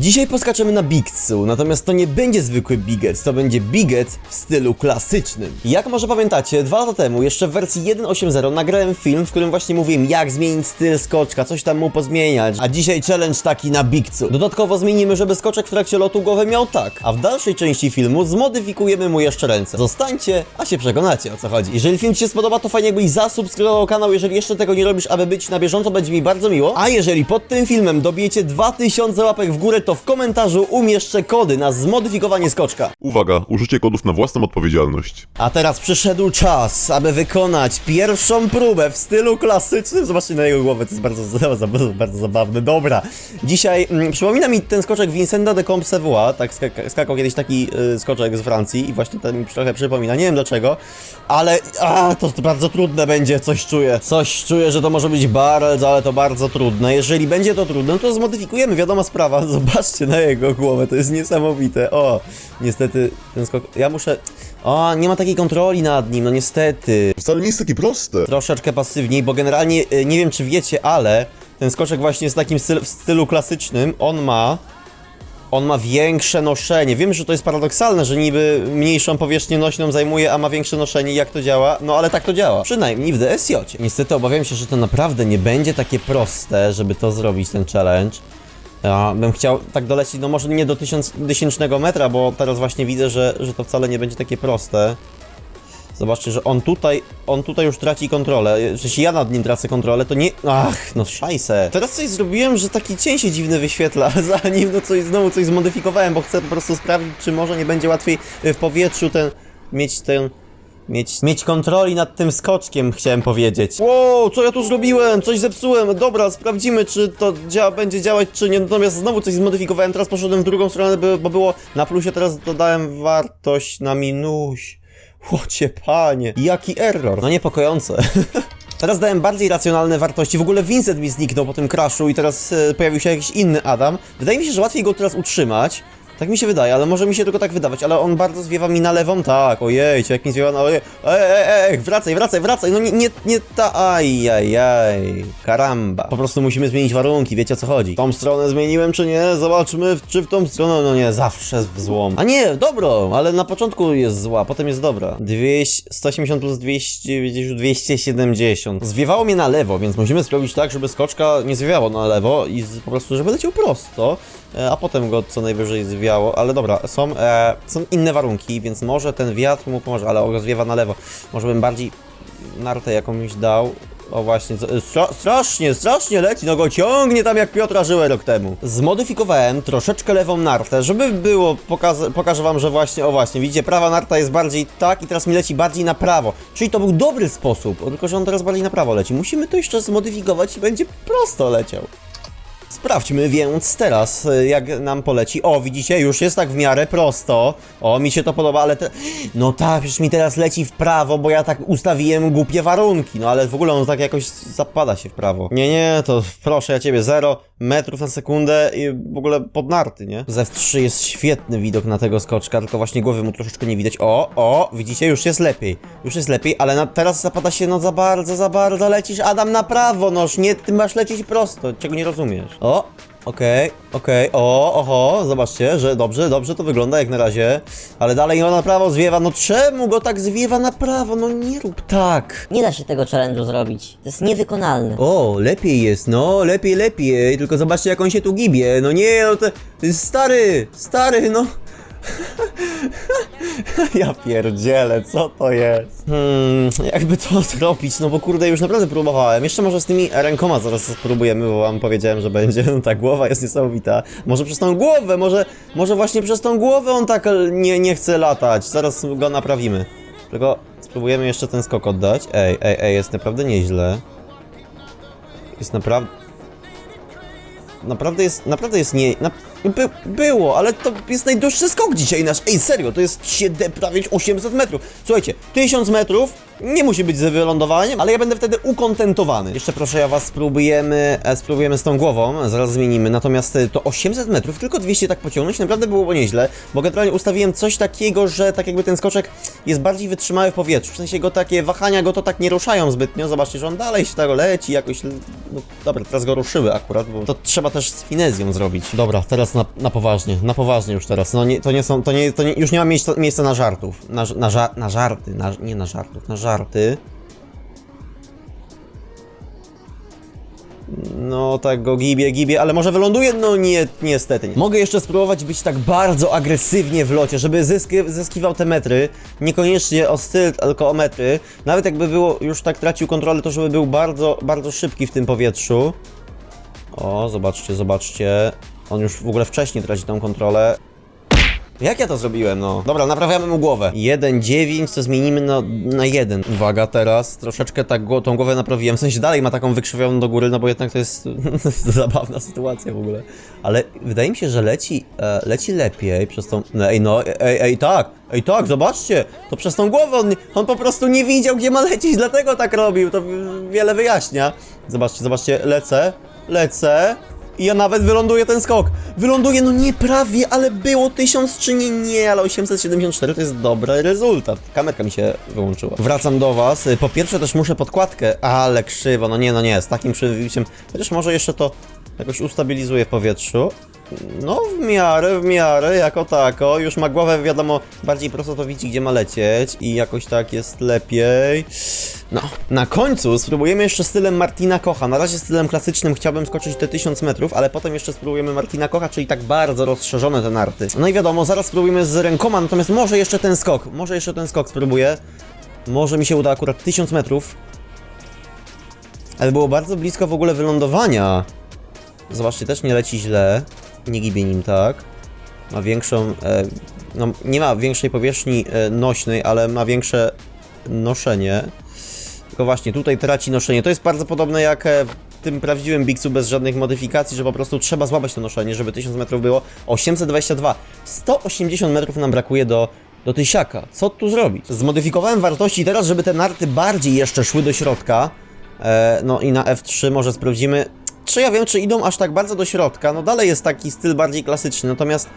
Dzisiaj poskaczemy na Bigcu, natomiast to nie będzie zwykły biget, to będzie biget w stylu klasycznym. Jak może pamiętacie, dwa lata temu, jeszcze w wersji 1.8.0 nagrałem film, w którym właśnie mówiłem jak zmienić styl skoczka, coś tam mu pozmieniać, a dzisiaj challenge taki na Bigcu. Dodatkowo zmienimy, żeby skoczek w trakcie lotu głowę miał tak, a w dalszej części filmu zmodyfikujemy mu jeszcze ręce. Zostańcie, a się przekonacie o co chodzi. Jeżeli film Ci się spodoba, to fajnie jakbyś zasubskrybował kanał, jeżeli jeszcze tego nie robisz, aby być na bieżąco, będzie mi bardzo miło. A jeżeli pod tym filmem dobijecie 2000 łapek w górę, to w komentarzu umieszczę kody na zmodyfikowanie skoczka. Uwaga, użycie kodów na własną odpowiedzialność. A teraz przyszedł czas, aby wykonać pierwszą próbę w stylu klasycznym. Zobaczcie na jego głowę, to jest bardzo, bardzo, bardzo zabawne. Dobra, dzisiaj mm, przypomina mi ten skoczek Vincenta de Compsavois, tak skaka, skakał kiedyś taki y, skoczek z Francji i właśnie ten mi trochę przypomina, nie wiem dlaczego, ale a, to, to bardzo trudne będzie, coś czuję. Coś czuję, że to może być bardzo, ale to bardzo trudne. Jeżeli będzie to trudne, to zmodyfikujemy, wiadoma sprawa. Zobaczcie na jego głowę, to jest niesamowite. O, niestety ten skok, ja muszę... O, nie ma takiej kontroli nad nim, no niestety. Wcale nie jest takie proste. Troszeczkę pasywniej, bo generalnie y, nie wiem czy wiecie, ale ten skoczek właśnie jest takim styl, w stylu klasycznym. On ma. On ma większe noszenie. Wiem, że to jest paradoksalne, że niby mniejszą powierzchnię nośną zajmuje, a ma większe noszenie. Jak to działa? No ale tak to działa. Przynajmniej w DSJ. Niestety obawiam się, że to naprawdę nie będzie takie proste, żeby to zrobić, ten challenge. Ja bym chciał tak dolecieć, no może nie do tysiąc, tysięcznego metra, bo teraz właśnie widzę, że, że to wcale nie będzie takie proste. Zobaczcie, że on tutaj, on tutaj już traci kontrolę. Jeśli ja nad nim tracę kontrolę, to nie... Ach, no szajse. Teraz coś zrobiłem, że taki cień się dziwny wyświetla, zanim no coś, znowu coś zmodyfikowałem, bo chcę po prostu sprawdzić, czy może nie będzie łatwiej y, w powietrzu ten, mieć ten... Mieć, mieć kontroli nad tym skoczkiem, chciałem powiedzieć. Wow, co ja tu zrobiłem? Coś zepsułem. Dobra, sprawdzimy, czy to dzia będzie działać, czy nie. Natomiast znowu coś zmodyfikowałem. Teraz poszedłem w drugą stronę, bo było na plusie, teraz dodałem wartość na minus. Łocie panie, jaki error. No niepokojące. Teraz dałem bardziej racjonalne wartości. W ogóle Vincent mi zniknął po tym crashu i teraz e, pojawił się jakiś inny Adam. Wydaje mi się, że łatwiej go teraz utrzymać. Tak mi się wydaje, ale może mi się tylko tak wydawać, ale on bardzo zwiewa mi na lewą, tak, ojej, jak mi zwiewa na ojej, ej, ej, ej, wracaj, wracaj, wracaj, no nie, nie, nie ta, aj, aj, aj, karamba. Po prostu musimy zmienić warunki, wiecie o co chodzi. Tą stronę zmieniłem czy nie, zobaczmy, czy w tą stronę, no nie, zawsze w złą. A nie, dobro, ale na początku jest zła, potem jest dobra. 200, 180 plus 290, 270. Zwiewało mnie na lewo, więc musimy zrobić tak, żeby skoczka nie zwiewało na lewo i po prostu, żeby leciał prosto, a potem go co najwyżej zwiało, ale dobra, są, e, są inne warunki, więc może ten wiatr mu pomoże, ale on go zwiewa na lewo. Może bym bardziej nartę jakąś dał. O właśnie, stra strasznie, strasznie leci, no go ciągnie tam jak Piotra Żyłę rok temu. Zmodyfikowałem troszeczkę lewą nartę, żeby było, pokaz pokażę wam, że właśnie, o właśnie, widzicie, prawa narta jest bardziej tak i teraz mi leci bardziej na prawo. Czyli to był dobry sposób, tylko że on teraz bardziej na prawo leci. Musimy to jeszcze zmodyfikować i będzie prosto leciał. Sprawdźmy więc teraz, y, jak nam poleci. O, widzicie, już jest tak w miarę prosto. O, mi się to podoba, ale te... No tak, przecież mi teraz leci w prawo, bo ja tak ustawiłem głupie warunki. No ale w ogóle on tak jakoś zapada się w prawo. Nie, nie, to proszę ja ciebie, 0 metrów na sekundę i w ogóle pod narty, nie? Z F3 jest świetny widok na tego skoczka, tylko właśnie głowy mu troszeczkę nie widać. O, o, widzicie, już jest lepiej. Już jest lepiej, ale na, teraz zapada się, no za bardzo, za bardzo lecisz, Adam, na prawo, noż, nie, ty masz lecieć prosto, czego nie rozumiesz. O, okej, okej, o, oho, zobaczcie, że dobrze, dobrze to wygląda jak na razie, ale dalej on na prawo zwiewa, no czemu go tak zwiewa na prawo, no nie rób tak. Nie da się tego challenge'u zrobić. To jest niewykonalne. O, lepiej jest, no, lepiej, lepiej, tylko zobaczcie jak on się tu gibie, no nie, no to, to jest stary, stary, no. ja pierdzielę, co to jest? Hmm, jakby to zrobić, no bo kurde, już naprawdę próbowałem. Jeszcze może z tymi rękoma zaraz spróbujemy, bo wam powiedziałem, że będzie. Ta głowa jest niesamowita. Może przez tą głowę, może, może właśnie przez tą głowę on tak nie, nie chce latać. Zaraz go naprawimy. Tylko spróbujemy jeszcze ten skok oddać. Ej, ej, ej, jest naprawdę nieźle. Jest naprawdę... Naprawdę jest, naprawdę jest nie... Na, by, było, ale to jest najdłuższy skok dzisiaj nasz. Ej, serio, to jest 7, prawie 800 metrów. Słuchajcie, 1000 metrów Nie musi być z wylądowaniem, ale ja będę wtedy ukontentowany. Jeszcze proszę ja was spróbujemy, e, spróbujemy z tą głową, zaraz zmienimy. Natomiast e, to 800 metrów, tylko 200 tak pociągnąć, naprawdę byłoby nieźle, bo generalnie ustawiłem coś takiego, że tak jakby ten skoczek jest bardziej wytrzymały w powietrzu. W sensie go takie wahania go to tak nie ruszają zbytnio. Zobaczcie, że on dalej się tak leci, jakoś. No dobra, teraz go ruszyły akurat, bo to trzeba też z finezją zrobić. Dobra, teraz na, na poważnie, na poważnie już teraz. No nie, to nie są, to nie, to nie, już nie ma miejsca, miejsca na żartów. Na, na, ża, na żarty, na, nie na żartów, na żarty. No tak go gibie, gibie, ale może wyląduje? No nie, niestety nie. Mogę jeszcze spróbować być tak bardzo agresywnie w locie, żeby zyski, zyskiwał te metry. Niekoniecznie o styl, tylko o metry. Nawet jakby było, już tak tracił kontrolę, to żeby był bardzo, bardzo szybki w tym powietrzu. O, zobaczcie, zobaczcie. On już w ogóle wcześniej traci tą kontrolę. Jak ja to zrobiłem, no? Dobra, naprawiamy mu głowę. 1,9 to zmienimy na, na 1. Uwaga, teraz troszeczkę tak go, tą głowę naprawiłem. W sensie dalej ma taką wykrzywioną do góry, no bo jednak to jest zabawna sytuacja w ogóle. Ale wydaje mi się, że leci, e, leci lepiej przez tą... No, ej, no, ej, ej, tak, ej, tak, zobaczcie, to przez tą głowę on, on po prostu nie widział, gdzie ma lecieć, dlatego tak robił. To wiele wyjaśnia. Zobaczcie, zobaczcie, lecę, lecę. I ja nawet wyląduję ten skok. Wyląduję, no nie prawie, ale było 1000 czy nie, nie, ale 874 to jest dobry rezultat. Kamerka mi się wyłączyła. Wracam do was. Po pierwsze też muszę podkładkę, ale krzywo, no nie, no nie, z takim przywiciem. Chociaż może jeszcze to jakoś ustabilizuję w powietrzu. No, w miarę, w miarę, jako tako. Już ma głowę, wiadomo, bardziej prosto to widzi, gdzie ma lecieć i jakoś tak jest lepiej. No, na końcu spróbujemy jeszcze stylem Martina Kocha. Na razie stylem klasycznym chciałbym skoczyć te 1000 metrów, ale potem jeszcze spróbujemy Martina Kocha, czyli tak bardzo rozszerzone te narty. No i wiadomo, zaraz spróbujemy z rękoma, natomiast może jeszcze ten skok, może jeszcze ten skok spróbuję. Może mi się uda akurat 1000 metrów. Ale było bardzo blisko w ogóle wylądowania. Zobaczcie, też nie leci źle. Nie gibie nim tak. Ma większą. E, no, nie ma większej powierzchni e, nośnej, ale ma większe noszenie. Tylko właśnie tutaj traci noszenie. To jest bardzo podobne jak e, w tym prawdziwym Bixu bez żadnych modyfikacji, że po prostu trzeba złapać to noszenie, żeby 1000 metrów było. 822. 180 metrów nam brakuje do, do tysiaka. Co tu zrobić? Zmodyfikowałem wartości teraz, żeby te narty bardziej jeszcze szły do środka. E, no i na F3 może sprawdzimy, czy ja wiem, czy idą aż tak bardzo do środka. No dalej jest taki styl bardziej klasyczny, natomiast...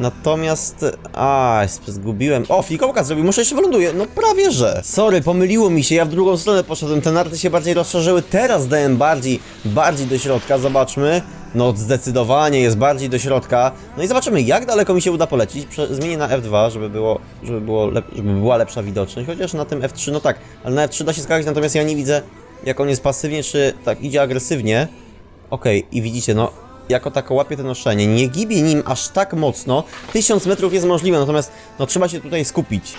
Natomiast... A, zgubiłem. O, fikołka zrobił, muszę jeszcze wyląduję. No prawie że. Sorry, pomyliło mi się, ja w drugą stronę poszedłem. Te narty się bardziej rozszerzyły. Teraz dałem bardziej, bardziej do środka. Zobaczmy. No zdecydowanie jest bardziej do środka. No i zobaczymy, jak daleko mi się uda polecić. Zmienię na F2, żeby było, żeby było żeby była lepsza widoczność. Chociaż na tym F3, no tak, ale na F3 da się skakać, natomiast ja nie widzę, jak on jest pasywnie, czy tak idzie agresywnie. Okej, i widzicie, no, jako tako łapie to noszenie, nie gibie nim aż tak mocno. 1000 metrów jest możliwe, natomiast no trzeba się tutaj skupić.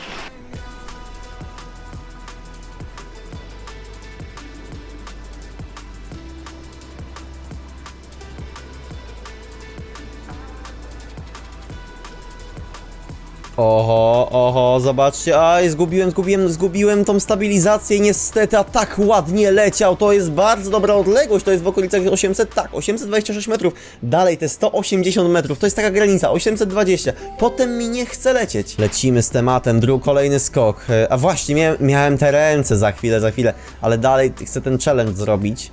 Oho, oho, zobaczcie, aj, zgubiłem, zgubiłem, zgubiłem tą stabilizację. Niestety, a tak ładnie leciał, to jest bardzo dobra odległość, to jest w okolicach 800, tak, 826 metrów, dalej te 180 metrów, to jest taka granica, 820, potem mi nie chce lecieć. Lecimy z tematem, drugi kolejny skok, E, a właśnie, miałem, miałem te ręce za chwilę, za chwilę, ale dalej chcę ten challenge zrobić.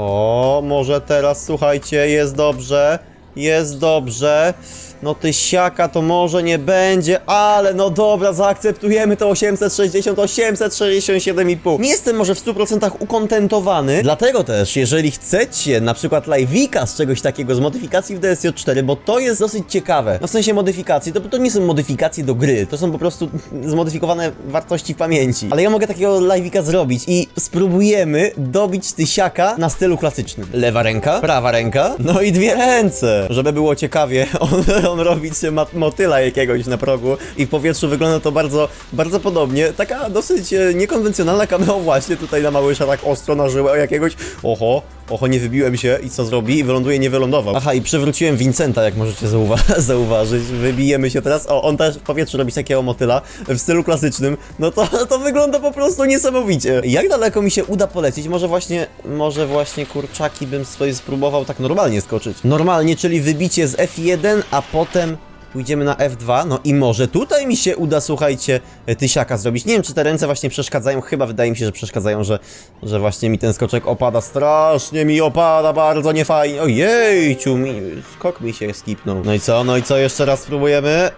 O, może teraz słuchajcie, jest dobrze, jest dobrze. No ty siaka to może nie będzie, ale no dobra, zaakceptujemy to 860, 867,5. Nie jestem może w 100% ukontentowany, dlatego też, jeżeli chcecie na przykład live'ika z czegoś takiego, z modyfikacji w DSJ4, bo to jest dosyć ciekawe, no w sensie modyfikacji, to, to nie są modyfikacje do gry, to są po prostu zmodyfikowane wartości w pamięci. Ale ja mogę takiego live'ika zrobić i spróbujemy dobić tysiaka na stylu klasycznym. Lewa ręka, prawa ręka, no i dwie ręce. Żeby było ciekawie, on, on robi się mat- motyla jakiegoś na progu i w powietrzu wygląda to bardzo, bardzo podobnie. Taka dosyć e, niekonwencjonalna cameo właśnie tutaj na Małysza tak ostro na żyłę jakiegoś, oho, Oho, nie wybiłem się i co zrobi? I wyląduje, nie wylądował. Aha, i przywróciłem Vincenta, jak możecie zauwa- zauważyć. Wybijemy się teraz. O, on też w powietrzu robi takiego motyla w stylu klasycznym. No to, to wygląda po prostu niesamowicie. Jak daleko mi się uda polecieć? Może właśnie, może właśnie kurczaki bym sobie spróbował tak normalnie skoczyć. Normalnie, czyli wybicie z F1, a potem Pójdziemy na F2, no i może tutaj mi się uda, słuchajcie, e, tysiaka zrobić. Nie wiem, czy te ręce właśnie przeszkadzają, chyba wydaje mi się, że przeszkadzają, że, że właśnie mi ten skoczek opada, strasznie mi opada, bardzo niefajnie. Ojejciu, mi, skok mi się skipnął. No i co, no i co, jeszcze raz spróbujemy?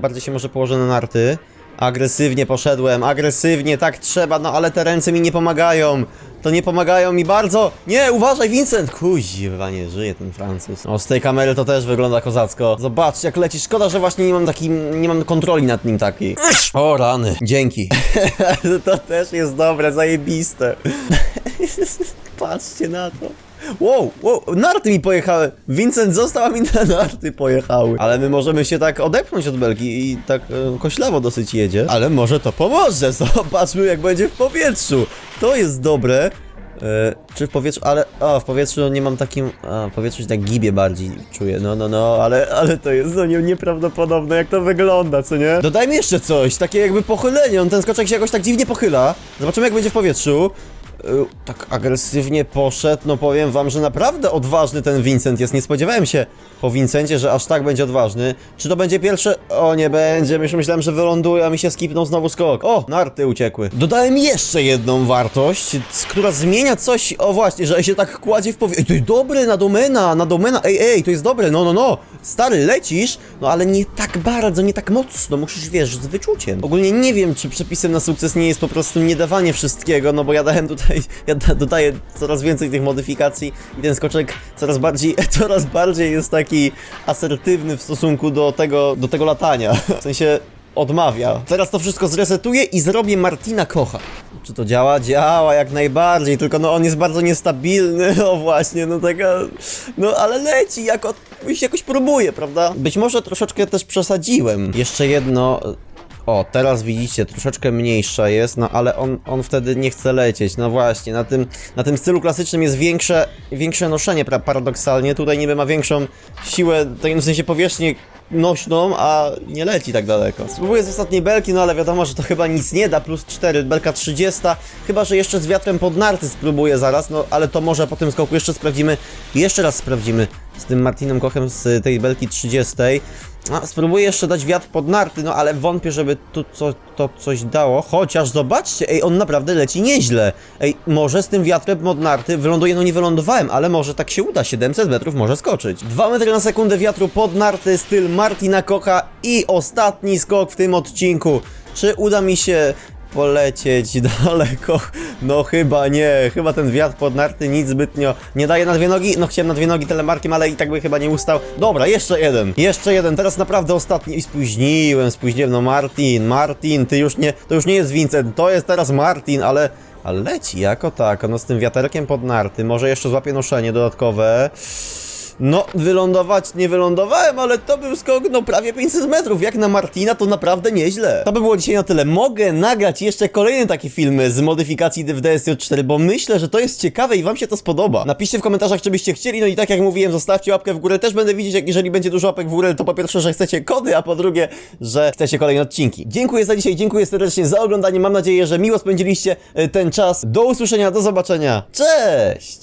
Bardziej się może położę na narty. Agresywnie poszedłem, agresywnie, tak trzeba, no ale te ręce mi nie pomagają. To nie pomagają mi bardzo. Nie, uważaj, Vincent! Kuźwa, nie żyje ten Francuz. O, z tej kamery to też wygląda kozacko. Zobaczcie, jak leci. Szkoda, że właśnie nie mam takiej, nie mam kontroli nad nim takiej. O, rany. Dzięki. to też jest dobre, zajebiste. Patrzcie na to. Wow, wow, narty mi pojechały. Vincent został, a mi na narty pojechały. Ale my możemy się tak odepchnąć od belki i tak e, koślawo dosyć jedzie. Ale może to pomoże. Zobaczmy, jak będzie w powietrzu. To jest dobre. E, czy w powietrzu, ale, a w powietrzu nie mam takim, a w powietrzu się tak gibie bardziej czuję, no, no, no, ale, ale to jest no nie, nieprawdopodobne jak to wygląda, co nie? Dodajmy jeszcze coś, takie jakby pochylenie, on ten skoczek się jakoś tak dziwnie pochyla, zobaczymy jak będzie w powietrzu. Y, tak agresywnie poszedł, no powiem wam, że naprawdę odważny ten Vincent jest. Nie spodziewałem się po Vincencie, że aż tak będzie odważny. Czy to będzie pierwsze? O, nie będzie. Myślałem, że wyląduje, a mi się skipnął znowu skok. O, narty uciekły. Dodałem jeszcze jedną wartość, która zmienia coś, o właśnie, że się tak kładzie w powietrzu. Ej, to jest dobre na domena, na domena. Ej, ej, to jest dobre, no, no, no. Stary, lecisz, no ale nie tak bardzo, nie tak mocno. Musisz, wiesz, z wyczuciem. Ogólnie nie wiem, czy przepisem na sukces nie jest po prostu niedawanie wszystkiego, no bo ja dałem tutaj, ja da- dodaję coraz więcej tych modyfikacji i ten skoczek coraz bardziej, coraz bardziej jest taki asertywny w stosunku do tego, do tego latania. W sensie odmawia. Teraz to wszystko zresetuję i zrobię Martina Kocha. Czy to działa? Działa jak najbardziej, tylko no on jest bardzo niestabilny, o właśnie, no taka, no ale leci, jako, jakoś próbuje, prawda? Być może troszeczkę też przesadziłem. Jeszcze jedno, o, teraz widzicie, troszeczkę mniejsza jest, no ale on, on wtedy nie chce lecieć. No właśnie, na tym, na tym stylu klasycznym jest większe, większe noszenie, pra- paradoksalnie. Tutaj niby ma większą siłę, w sensie powierzchnię nośną, a nie leci tak daleko. Spróbuję z ostatniej belki, no ale wiadomo, że to chyba nic nie da, plus 4, belka 30, chyba, że jeszcze z wiatrem pod narty spróbuję zaraz, no ale to może po tym skoku jeszcze sprawdzimy, jeszcze raz sprawdzimy z tym Martinem Kochem z tej belki 30. A, spróbuję jeszcze dać wiatr pod narty, no ale wątpię, żeby tu co, to coś dało. Chociaż zobaczcie, ej, on naprawdę leci nieźle. Ej, może z tym wiatrem pod narty wyląduję, no nie wylądowałem, ale może tak się uda, 700 metrów może skoczyć. 2 metry na sekundę wiatru pod narty, styl Martina Kocha i ostatni skok w tym odcinku. Czy uda mi się polecieć daleko? No chyba nie, chyba ten wiatr pod narty nic zbytnio nie daje na dwie nogi. No chciałem na dwie nogi telemarkiem, ale i tak by chyba nie ustał. Dobra, jeszcze jeden, jeszcze jeden, teraz naprawdę ostatni i spóźniłem, spóźniłem, no Martin, Martin, ty już nie, to już nie jest Vincent, to jest teraz Martin, ale... Ale leci jako tak, no z tym wiaterkiem pod narty, może jeszcze złapie noszenie dodatkowe. No, wylądować nie wylądowałem, ale to był skok, no prawie 500 metrów. Jak na Martina, to naprawdę nieźle. To by było dzisiaj na tyle. Mogę nagrać jeszcze kolejne takie filmy z modyfikacji w DSJ4, bo myślę, że to jest ciekawe i wam się to spodoba. Napiszcie w komentarzach, czy byście chcieli, no i tak jak mówiłem, zostawcie łapkę w górę. Też będę widzieć, jak jeżeli będzie dużo łapek w górę, to po pierwsze, że chcecie kody, a po drugie, że chcecie kolejne odcinki. Dziękuję za dzisiaj, dziękuję serdecznie za oglądanie. Mam nadzieję, że miło spędziliście e, ten czas. Do usłyszenia, do zobaczenia. Cześć!